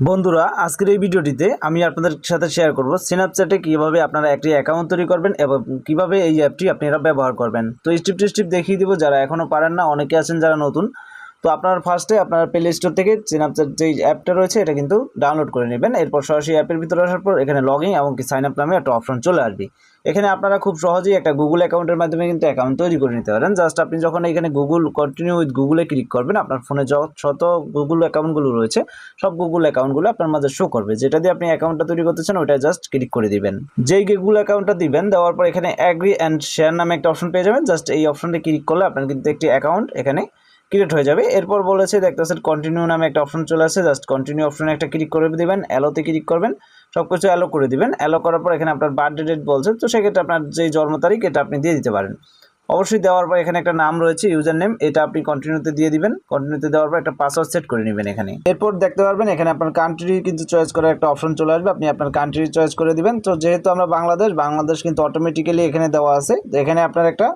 বন্ধুরা, আজকের এই ভিডিওটিতে আমি আপনাদের সাথে শেয়ার করব স্ন্যাপচ্যাটে কীভাবে আপনারা একটি অ্যাকাউন্ট তৈরি করবেন এবং কীভাবে এই অ্যাপটি আপনারা ব্যবহার করবেন। তো স্টিপ টু স্টেপ দেখিয়ে দিব, যারা এখনও পারেন না, অনেকে আছেন যারা নতুন। তো আপনার ফার্স্টে আপনার প্লে স্টোর থেকে স্ন্যাপচ্যাট যেই অ্যাপটা রয়েছে, এটা কিন্তু ডাউনলোড করে নেবেন। এরপর সরাসরি অ্যাপের ভিতরে আসার পর এখানে লগ ইন এবং সাইন আপ নামে একটা অপশন চলে আসবে। এখানে আপনারা খুব সহজেই একটা গুগল অ্যাকাউন্টের মাধ্যমে কিন্তু অ্যাকাউন্ট তৈরি করে নিতে পারেন। জাস্ট আপনি যখন এখানে গুগল কন্টিনিউ উইথ গুগলে ক্লিক করবেন, আপনার ফোনে যত গুগল অ্যাকাউন্টগুলো রয়েছে, সব গুগল অ্যাকাউন্টগুলো আপনার মাঝে শো করবে। যেটা দিয়ে আপনি অ্যাকাউন্টটা তৈরি করতেছেন ওইটা জাস্ট ক্লিক করে দিবেন। যেই গুগল অ্যাকাউন্টটা দিবেন, দেওয়ার পর এখানে অ্যাগ্রি অ্যান্ড শেয়ার নামে একটা অপশন পেয়ে যাবেন। জাস্ট এই অপশনটা ক্লিক করলে আপনার কিন্তু একটি অ্যাকাউন্ট এখানে ক্রিয়েট হয়ে যাবে। এরপর বলেছে, দেখতেছেন কন্টিনিউ নামে একটা অপশন চলে আসে। জাস্ট কন্টিনিউ অপশনে একটা ক্লিক করে দেবেন অ্যালোতে ক্লিক করবেন সব কিছু অ্যালো করে দিবেন। অ্যালো করার পর এখানে আপনার বার্থডে ডেট বলছে, তো সেক্ষেত্রে আপনার যে জন্ম তারিখ, এটা আপনি দিয়ে দিতে পারেন। অবশ্যই দেওয়ার পর এখানে একটা নাম রয়েছে ইউজার নেম এটা আপনি কন্টিনিউতে দিয়ে দিবেন। কন্টিনিউতে দেওয়ার পর একটা পাসওয়ার্ড সেট করে নেবেন এখানে। এরপর দেখতে পারবেন এখানে আপনার কান্ট্রি কিন্তু চয়েস করার একটা অপশন চলে আসবে। আপনি আপনার কান্ট্রি চয়েস করে দিবেন। তো যেহেতু আমরা বাংলাদেশ বাংলাদেশ কিন্তু অটোমেটিক্যালি এখানে দেওয়া আছে। এখানে আপনার একটা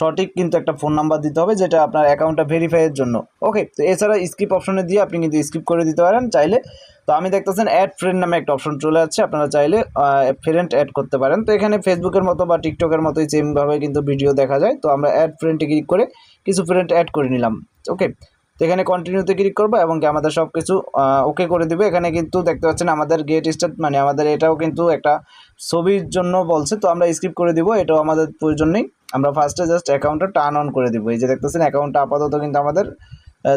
সঠিক কিন্তু একটা ফোন নাম্বার দিতে হবে, যেটা আপনার অ্যাকাউন্টটা ভেরিফাইয়ের জন্য। ওকে তো এছাড়া স্কিপ অপশনে দিয়ে আপনি কিন্তু স্কিপ করে দিতে পারেন। চাইলে তো আমি দেখতেছেন অ্যাড ফ্রেন্ড নামে একটা অপশন চলে যাচ্ছে আপনারা চাইলে ফ্রেন্ড অ্যাড করতে পারেন। তো এখানে ফেসবুকের মতো বা টিকটকের মতোই সেমভাবে কিন্তু ভিডিও দেখা যায়। তো আমরা অ্যাড ফ্রেন্ডে ক্লিক করে কিছু ফ্রেন্ড অ্যাড করে নিলাম। ওকে তো এখানে কন্টিনিউতে ক্লিক করব এবং কি আমাদের সব কিছু ওকে করে দিবে। এখানে কিন্তু দেখতে পাচ্ছেন আমাদের গেট স্টার্ট মানে আমাদের এটাও কিন্তু একটা ছবির জন্য বলছে। তো আমরা স্কিপ করে দিব, এটাও আমাদের প্রয়োজন নেই। আমরা ফার্স্টে জাস্ট অ্যাকাউন্টটা টার্ন অন করে দিব। এই যে দেখতেছেন অ্যাকাউন্টটা আপাতত কিন্তু আমাদের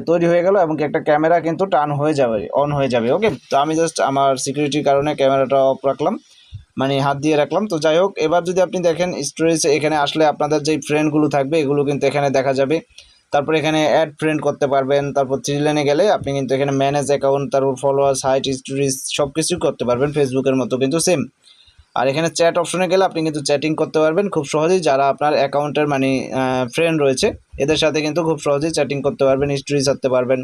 তৈরি হয়ে গেল এবং একটা ক্যামেরা কিন্তু টান হয়ে যাবে অন হয়ে যাবে ওকে তো আমি জাস্ট আমার সিকিউরিটির কারণে ক্যামেরাটা অফ রাখলাম মানে হাত দিয়ে রাখলাম। তো যাই হোক, এবার যদি আপনি দেখেন স্টোরেজ এখানে আসলে আপনাদের যেই ফ্রেন্ডগুলো থাকবে, এগুলো কিন্তু এখানে দেখা যাবে। তারপর এখানে অ্যাড ফ্রেন্ড করতে পারবেন, তারপর থ্রি লাইনে গেলে আপনি কিন্তু এখানে ম্যানেজ অ্যাকাউন্ট তারপর ফলোয়ার্স হাইট স্টোরিজ সব কিছুই করতে পারবেন ফেসবুকের মতো কিন্তু সেম আর এখানে চ্যাট অপশনে গেলে আপনি কিন্তু চ্যাটিং করতে পারবেন। খুব সহজেই যারা আপনার অ্যাকাউন্টের মানে ফ্রেন্ড রয়েছে, এদের সাথে কিন্তু খুব সহজেই চ্যাটিং করতে পারবেন হিস্ট্রি ছাড়তে পারবেন।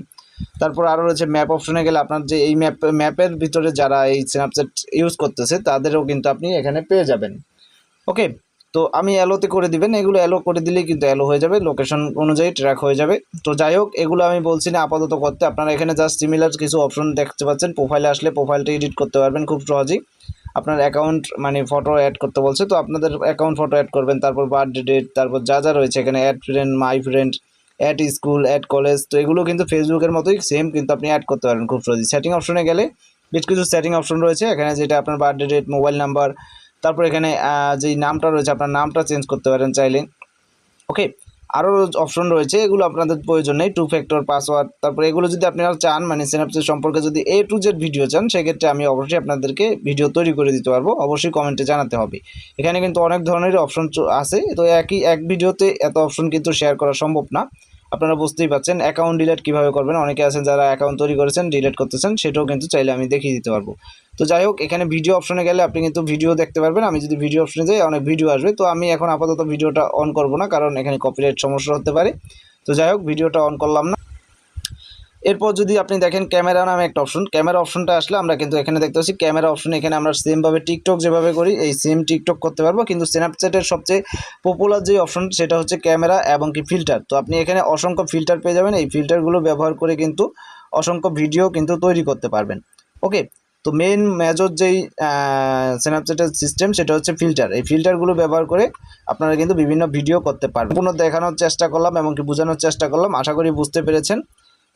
তারপর আরও রয়েছে ম্যাপ অপশনে গেলে আপনার যে এই ম্যাপ ম্যাপের ভিতরে যারা এই স্ন্যাপচ্যাট ইউজ করতেছে, তাদেরও কিন্তু আপনি এখানে পেয়ে যাবেন। ওকে, তো আমি অ্যালোতে করে দিবেন। এগুলো অ্যালো করে দিলেই কিন্তু অ্যালো হয়ে যাবে। লোকেশন অনুযায়ী ট্র্যাক হয়ে যাবে। তো যাই হোক, এগুলো আমি বলছি না আপাতত করতে। আপনারা এখানে জাস্ট সিমিলার কিছু অপশন দেখতে পাচ্ছেন। প্রোফাইলে আসলে প্রোফাইলটা এডিট করতে পারবেন খুব সহজেই। আপনার অ্যাকাউন্ট মানে ফটো অ্যাড করতে বলছে, তো আপনাদের অ্যাকাউন্ট ফটো অ্যাড করবেন, তারপর বার্থডে ডেট তারপর যা যা রয়েছে এখানে add friend my friend add school add college তো এগুলো কিন্তু ফেসবুকের মতোই সেম কিন্তু আপনি অ্যাড করতে পারেন খুব সহজেই। সেটিং অপশনে গেলে বেশ কিছু সেটিং অপশন রয়েছে, এখানে যেটা আপনার বার্থডে ডেট মোবাইল নাম্বার তারপর এখানে যেই নামটা রয়েছে, আপনার নামটা চেঞ্জ করতে পারেন চাইলে। ওকে আরও অপশন রয়েছে, এগুলো আপনাদের প্রয়োজন নেই টু ফ্যাক্টর পাসওয়ার্ড তারপরে এগুলো যদি আপনারা চান মানে সিনাপসের সম্পর্কে যদি এ টু জেড ভিডিও চান, সেক্ষেত্রে আমি অবশ্যই আপনাদেরকে ভিডিও তৈরি করে দিতে পারব, অবশ্যই কমেন্টে জানাতে হবে। এখানে কিন্তু অনেক ধরনের অপশন আছে, তো একই, এক ভিডিওতে এত অপশন কিন্তু শেয়ার করা সম্ভব না। আপনারা বুঝতেই পারছেন অ্যাকাউন্ট ডিলেট কীভাবে করবেন? অনেকে আছেন যারা অ্যাকাউন্ট তৈরি করেছেন ডিলেট করতেছেন, সেটাও কিন্তু চাইলে আমি দেখিয়ে দিতে পারব। তো যাই হোক, এখানে ভিডিও অপশনে গেলে আপনি কিন্তু ভিডিও দেখতে পারবেন। আমি যদি ভিডিও অপশনে যাই, অনেক ভিডিও আসবে। তো আমি এখন আপাতত ভিডিওটা অন করব না, কারণ এখানে কপিরাইট সমস্যা হতে পারে। তো যাই হোক ভিডিওটা অন করলাম না। এরপর যদি আপনি দেখেন ক্যামেরা নামে একটা অপশন ক্যামেরা অপশনটা আসলে আমরা কিন্তু এখানে দেখতে পাচ্ছি, ক্যামেরা অপশন এখানে আমরা সেমভাবে টিকটক যেভাবে করি, এই সেম টিকটক করতে পারব, কিন্তু স্ন্যাপচ্যাটের সবচেয়ে পপুলার যে অপশন সেটা হচ্ছে ক্যামেরা এবং কি ফিল্টার তো আপনি এখানে অসংখ্য ফিল্টার পেয়ে যাবেন, এই ফিল্টারগুলো ব্যবহার করে কিন্তু অসংখ্য ভিডিও কিন্তু তৈরি করতে পারবেন। ওকে তো মেন মেজর যেই স্ন্যাপচ্যাটের সিস্টেম সেটা হচ্ছে ফিল্টার এই ফিল্টারগুলো ব্যবহার করে আপনারা কিন্তু বিভিন্ন ভিডিও করতে পারবেন। পুনঃ দেখানোর চেষ্টা করলাম এবং কি বোঝানোর চেষ্টা করলাম, আশা করি বুঝতে পেরেছেন।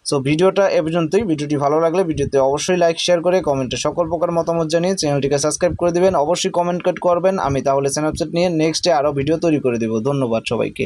সো ভিডিওটা এ পর্যন্তই। ভিডিওটি ভালো লাগলে ভিডিওতে অবশ্যই লাইক শেয়ার করে কমেন্টে সকল প্রকার মতামত জানিয়ে চ্যানেলটিকে সাবস্ক্রাইব করে দেবেন। অবশ্যই কমেন্ট করবেন। আমি তাহলে স্ন্যাপচ্যাট নিয়ে নেক্সটে আরও ভিডিও তৈরি করে দেবো। ধন্যবাদ সবাইকে।